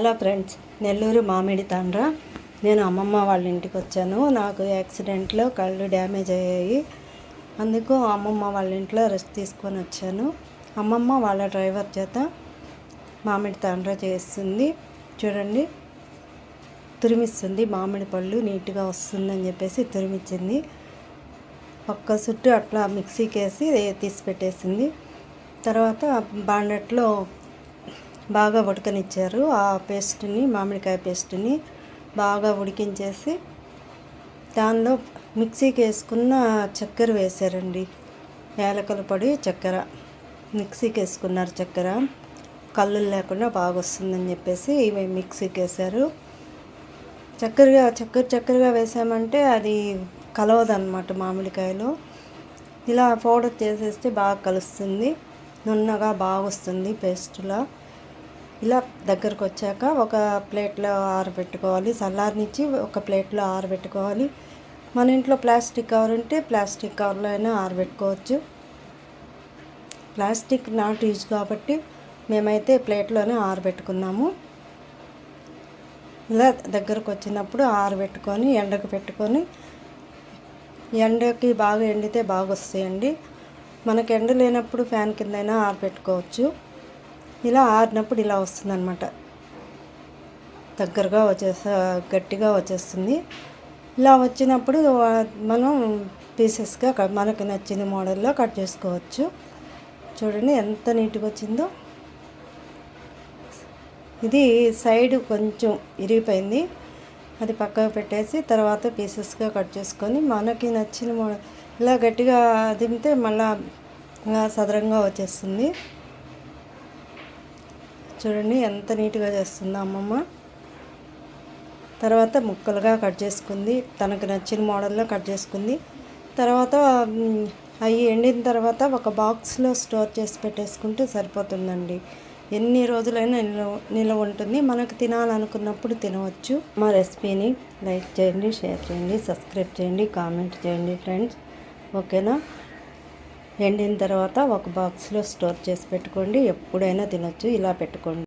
Hello friends Nellore మామిడి తాండ్ర. నేను అమ్మమ్మ వాళ్ళ ఇంటికి వచ్చాను. నాకు యాక్సిడెంట్లో కళ్ళు డ్యామేజ్ అయ్యాయి. అందుకు అమ్మమ్మ వాళ్ళ ఇంట్లో రెస్ట్ తీసుకొని వచ్చాను. అమ్మమ్మ వాళ్ళ డ్రైవర్ చేత మామిడి తాండ్ర చేస్తుంది. చూడండి తురిమిస్తుంది. మామిడి పళ్ళు నీట్గా వస్తుందని చెప్పేసి తురిమిచ్చింది. ఒక్క చుట్టూ అట్లా మిక్సీకి వేసి తీసి పెట్టేసింది. తర్వాత బాండట్లో బాగా ఉడకనిచ్చారు. ఆ పేస్ట్ని మామిడికాయ పేస్ట్ని బాగా ఉడికించేసి దానిలో మిక్సీకి వేసుకున్న చక్కెర వేశారండి. యాలకల పొడి చక్కెర. మిక్సీకి వేసుకున్నారు చక్కెర. కళ్ళు లేకుండా బాగా వస్తుందని చెప్పేసి ఇవి మిక్సీకి వేశారు. చక్కెరగా చక్కెర చక్కెరగా వేసామంటే అది కలవదన్నమాట మామిడికాయలో. ఇలా పౌడర్ చేసేస్తే బాగా కలుస్తుంది. నున్నగా బాగా వస్తుంది పేస్టులా. ఇలా దగ్గరకు వచ్చాక ఒక ప్లేట్లో ఆరబెట్టుకోవాలి చల్లారనిచ్చి ఒక ప్లేట్లో ఆరబెట్టుకోవాలి మన ఇంట్లో ప్లాస్టిక్ కవర్ ఉంటే ప్లాస్టిక్ కవర్లో అయినా ఆరబెట్టుకోవచ్చు ప్లాస్టిక్ నాట్ యూజ్ కాబట్టి మేమైతే ప్లేట్లోనే ఆరబెట్టుకున్నాము ఇలా దగ్గరకు వచ్చినప్పుడు ఆరబెట్టుకొని ఎండకు పెట్టుకొని ఎండకి బాగా ఎండితే బాగా వస్తాయండి మనకు ఎండ లేనప్పుడు ఫ్యాన్ కిందైనా ఆరబెట్టుకోవచ్చు ఇలా ఆరినప్పుడు ఇలా వస్తుందన్నమాట. దగ్గరగా వచ్చేసా గట్టిగా వచ్చేస్తుంది. ఇలా వచ్చినప్పుడు మనం పీసెస్గా మనకు నచ్చిన మోడల్లో కట్ చేసుకోవచ్చు. చూడండి ఎంత నీట్గా వచ్చిందో. ఇది సైడ్ కొంచెం ఇరిగిపోయింది. అది పక్కకు పెట్టేసి తర్వాత పీసెస్గా కట్ చేసుకొని మనకి నచ్చిన మోడల్ ఇలా గట్టిగా దింపితే మళ్ళీ సదరంగా వచ్చేస్తుంది. చూడండి ఎంత నీట్గా చేస్తుందో అమ్మమ్మ. తర్వాత ముక్కలుగా కట్ చేసుకుంది. తనకు నచ్చిన మోడల్లో కట్ చేసుకుంది. తర్వాత అవి ఎండిన తర్వాత ఒక బాక్స్లో స్టోర్ చేసి పెట్టేసుకుంటే సరిపోతుందండి. ఎన్ని రోజులైనా నిల్వ నిల్వ ఉంటుంది. మనకు తినాలనుకున్నప్పుడు తినవచ్చు. మా రెసిపీని లైక్ చేయండి షేర్ చేయండి సబ్స్క్రైబ్ చేయండి కామెంట్ చేయండి ఫ్రెండ్స్. ఓకేనా? ఎండిన తర్వాత ఒక బాక్స్లో స్టోర్ చేసి పెట్టుకోండి. ఎప్పుడైనా తినొచ్చు. ఇలా పెట్టుకోండి.